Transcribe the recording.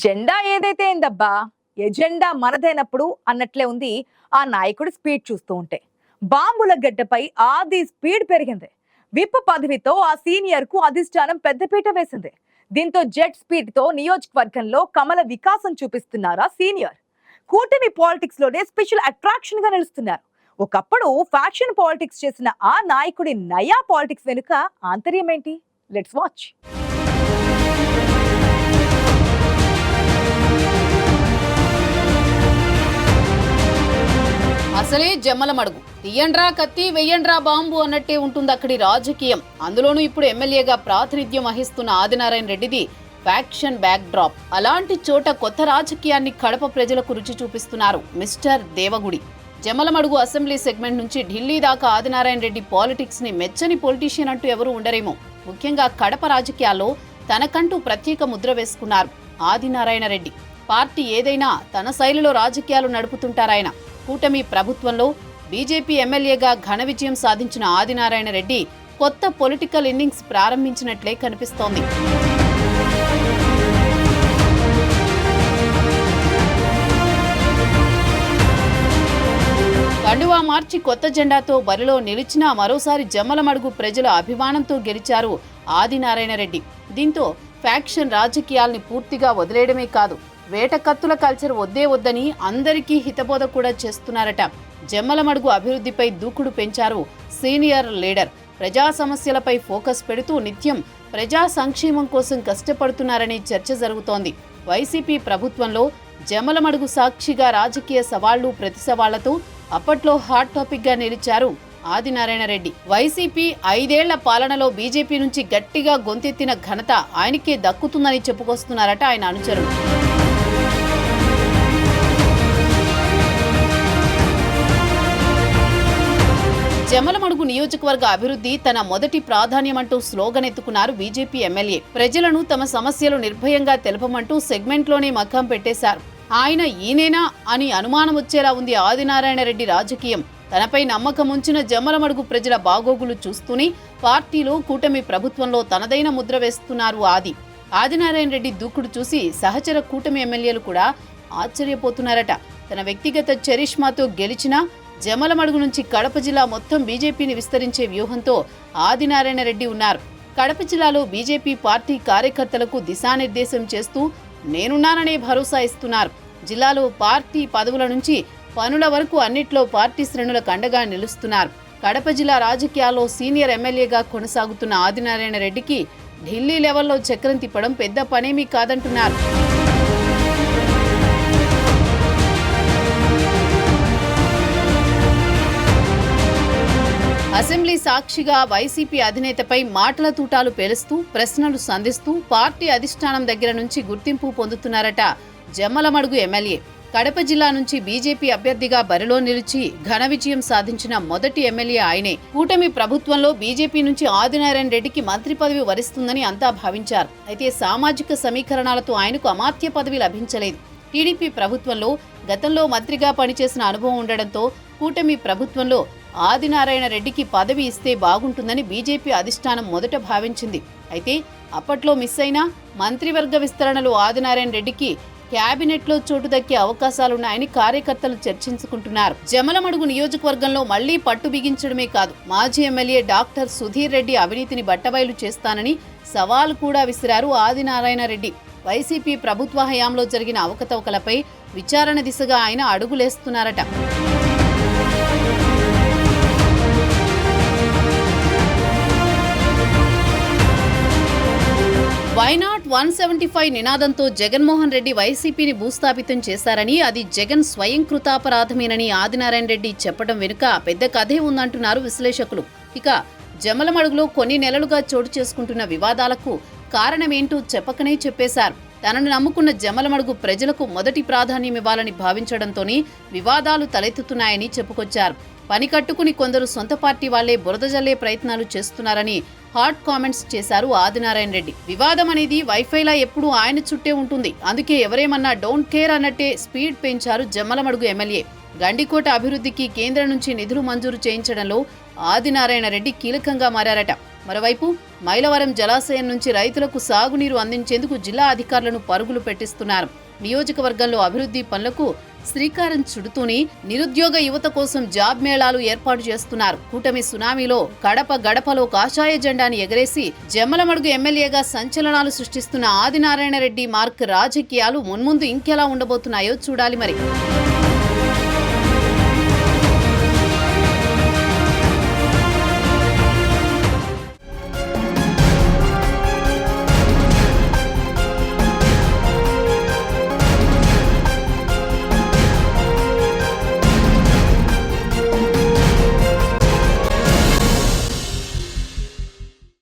జెండా ఏదైతే ఏందబ్బా ఎజెండా మనదైనప్పుడు అన్నట్లే ఉంది. ఆ నాయకుడి స్పీడ్ చూస్తూ ఉంటే. బాంబుల గడ్డపై ఆది స్పీడ్ పెరిగింది. విప్ పదవితో ఆ సీనియర్కు అధిష్టానం పెద్దపీట వేసింది. దీంతో జెట్ స్పీడ్తో నియోజకవర్గంలో కమల వికాసం చూపిస్తున్నారా సీనియర్. కూటమి పాలిటిక్స్లోనే స్పెషల్ అట్రాక్షన్గా నిలుస్తున్నారు. ఒకప్పుడు ఫ్యాక్షన్ పాలిటిక్స్ చేసిన ఆ నాయకుడి నయా పాలిటిక్స్ వెనుక ఆంతర్యం ఏంటి లెట్స్ వాచ్. జమలమడుగు తీయండ్రా కత్తి వెయ్యండ్రా బాంబు అన్నట్టే ఉంటుంది అక్కడి రాజకీయం. అందులోనూ ఇప్పుడు ఎమ్మెల్యేగా ప్రాతినిధ్యం వహిస్తున్న ఆదినారాయణ రెడ్డిది ఫ్యాక్షన్ బ్యాక్ డ్రాప్ అలాంటి చోట కొత్త రాజకీయాన్ని కడప ప్రజలకు రుచి చూపిస్తున్నారు mister Devagudi. Jammalamadugu assembly segment నుంచి ఢిల్లీ దాకా ఆదినారాయణ రెడ్డి పాలిటిక్స్ని మెచ్చని పొలిటీషియన్ అంటూ ఎవరూ ఉండరేమో. ముఖ్యంగా కడప రాజకీయాల్లో తనకంటూ ప్రత్యేక ముద్ర వేసుకున్నారు ఆదినారాయణ రెడ్డి. పార్టీ ఏదైనా తన శైలిలో రాజకీయాలు నడుపుతుంటారాయన. కూటమి ప్రభుత్వంలో బీజేపీ ఎమ్మెల్యేగా ఘన విజయం సాధించిన ఆదినారాయణ రెడ్డి కొత్త పొలిటికల్ ఇన్నింగ్స్ ప్రారంభించినట్లే కనిపిస్తోంది. కండువా మార్చి కొత్త జెండాతో బరిలో నిలిచినా మరోసారి జమ్మలమడుగు ప్రజల అభిమానంతో గెలిచారు ఆదినారాయణ రెడ్డి. దీంతో ఫ్యాక్షన్ రాజకీయాల్ని పూర్తిగా వదిలేయడమే కాదు వేటకత్తుల కల్చర్ వద్దే వద్దని అందరికీ హితబోధ కూడా చేస్తున్నారట. జమ్మలమడుగు అభివృద్ధిపై దూకుడు పెంచారు సీనియర్ లీడర్. ప్రజా సమస్యలపై ఫోకస్ పెడుతూ నిత్యం ప్రజా సంక్షేమం కోసం కష్టపడుతున్నారని చర్చ జరుగుతోంది. వైసీపీ ప్రభుత్వంలో జమలమడుగు సాక్షిగా రాజకీయ సవాళ్ళు ప్రతి సవాళ్ళతో అప్పట్లో హాట్ టాపిక్గా నిలిచారు ఆదినారాయణ రెడ్డి. వైసీపీ ఐదేళ్ళ పాలనలో బీజేపీ నుంచి గట్టిగా గొంతెత్తిన ఘనత ఆయనకే దక్కుతుందని చెప్పుకొస్తున్నారట ఆయన అనుచరులు. జమలమడుగు నియోజకవర్గ అభివృద్ధి తన మొదటి ప్రాధాన్యమంటూ స్లోగన్ ఎత్తుకున్నారు బీజేపీ ఎమ్మెల్యే. ప్రజలను తమ సమస్యలు నిర్భయంగా తెలపమంటూ సెగ్మెంట్లోనే మగ్గం పెట్టేశారు. ఆయన ఈయనేనా అని అనుమానం వచ్చేలా ఉంది ఆదినారాయణ రెడ్డి రాజకీయం. తనపై నమ్మకం ఉంచిన జమ్మలమడుగు ప్రజల బాగోగులు చూస్తూనే పార్టీలో కూటమి ప్రభుత్వంలో తనదైన ముద్ర వేస్తున్నారు ఆది. ఆదినారాయణ రెడ్డి దూకుడు చూసి సహచర కూటమి ఎమ్మెల్యేలు కూడా ఆశ్చర్యపోతున్నారట. తన వ్యక్తిగత చరిష్మాతో గెలిచినా జమలమడుగు నుంచి కడప జిల్లా మొత్తం బీజేపీని విస్తరించే వ్యూహంతో ఆదినారాయణ రెడ్డి ఉన్నారు. కడప జిల్లాలో బీజేపీ పార్టీ కార్యకర్తలకు దిశానిర్దేశం చేస్తూ నేనున్నాననే భరోసా ఇస్తున్నారు. జిల్లాలో పార్టీ పదవుల నుంచి పనుల వరకు అన్నిట్లో పార్టీ శ్రేణులకు అండగా నిలుస్తున్నారు. కడప జిల్లా రాజకీయాల్లో సీనియర్ ఎమ్మెల్యేగా కొనసాగుతున్న ఆదినారాయణ రెడ్డికి ఢిల్లీ లెవెల్లో చక్రం తిప్పడం పెద్ద పనేమీ కాదంటున్నారు. అసెంబ్లీ సాక్షిగా వైసీపీ అధినేతపై మాటల తూటాలు పేలుస్తూ ప్రశ్నలు సంధిస్తూ పార్టీ అధిష్టానం దగ్గర నుంచి గుర్తింపు పొందుతున్నారట జమ్మలమడుగు ఎమ్మెల్యే. కడప జిల్లా నుంచి బీజేపీ అభ్యర్థిగా బరిలో నిలిచి ఘన విజయం సాధించిన మొదటి ఎమ్మెల్యే ఆయనే. కూటమి ప్రభుత్వంలో బీజేపీ నుంచి ఆదినారాయణ రెడ్డికి మంత్రి పదవి వరిస్తుందని అంతా భావించారు. అయితే సామాజిక సమీకరణాలతో ఆయనకు అమాత్య పదవి లభించలేదు. టీడీపీ ప్రభుత్వంలో గతంలో మంత్రిగా పనిచేసిన అనుభవం ఉండడంతో కూటమి ప్రభుత్వంలో ఆదినారాయణ రెడ్డికి పదవి ఇస్తే బాగుంటుందని బీజేపీ అధిష్టానం మొదట భావించింది. అయితే అప్పట్లో మిస్ అయిన మంత్రివర్గ విస్తరణలో ఆదినారాయణ రెడ్డికి క్యాబినెట్లో చోటు దక్కే అవకాశాలున్నాయని కార్యకర్తలు చర్చించుకుంటున్నారు. జమలమడుగు నియోజకవర్గంలో మళ్ళీ పట్టు బిగించడమే కాదు మాజీ ఎమ్మెల్యే డాక్టర్ సుధీర్ రెడ్డి అవినీతిని బట్టబయలు చేస్తానని సవాల్ కూడా విసిరారు ఆదినారాయణ రెడ్డి. వైసీపీ ప్రభుత్వ హయాంలో జరిగిన అవకతవకలపై విచారణ దిశగా ఆయన అడుగులేస్తున్నారట. Why not one seventy five నినాదంతో జగన్మోహన్ రెడ్డి వైసీపీని భూస్థాపితం చేశారని అది జగన్ స్వయం కృతాపరాధమేనని ఆదినారాయణ రెడ్డి చెప్పడం వెనుక పెద్ద కథే ఉందంటున్నారు విశ్లేషకులు. ఇక జమలమడుగులో కొన్ని నెలలుగా చోటు చేసుకుంటున్న వివాదాలకు కారణమేంటో చెప్పకనే చెప్పేశారు. తనను నమ్ముకున్న జమలమడుగు ప్రజలకు మొదటి ప్రాధాన్యం ఇవ్వాలని భావించడంతోనే వివాదాలు తలెత్తుతున్నాయని చెప్పుకొచ్చారు. పని కట్టుకుని కొందరు సొంత పార్టీ వాళ్ళే బురద జల్లే ప్రయత్నాలు చేస్తున్నారని హాట్ కామెంట్స్ చేశారు ఆదినారాయణ రెడ్డి. వివాదం అనేది వైఫైలా ఎప్పుడూ ఆయన చుట్టే ఉంటుంది. అందుకే ఎవరేమన్నా డోంట్ కేర్ అన్నట్టే స్పీడ్ పెంచారు జమ్మలమడుగు ఎమ్మెల్యే. గండికోట అభివృద్ధికి కేంద్రం నుంచి నిధులు మంజూరు చేయించడంలో ఆదినారాయణ రెడ్డి కీలకంగా మారారట. మరోవైపు మైలవరం జలాశయం నుంచి రైతులకు సాగునీరు అందించేందుకు జిల్లా అధికారులను పరుగులు పెట్టిస్తున్నారు. నియోజకవర్గంలో అభివృద్ధి పనులకు శ్రీకారం చుడుతూనే నిరుద్యోగ యువత కోసం జాబ్ మేళాలు ఏర్పాటు చేస్తున్నారు. కూటమి సునామీలో కడప గడపలో కాషాయ జెండాని ఎగరేసి జమ్మలమడుగు ఎమ్మెల్యేగా సంచలనాలు సృష్టిస్తున్న ఆదినారాయణ రెడ్డి మార్క్ రాజకీయాలు మున్ముందు ఇంకెలా ఉండబోతున్నాయో చూడాలి మరి.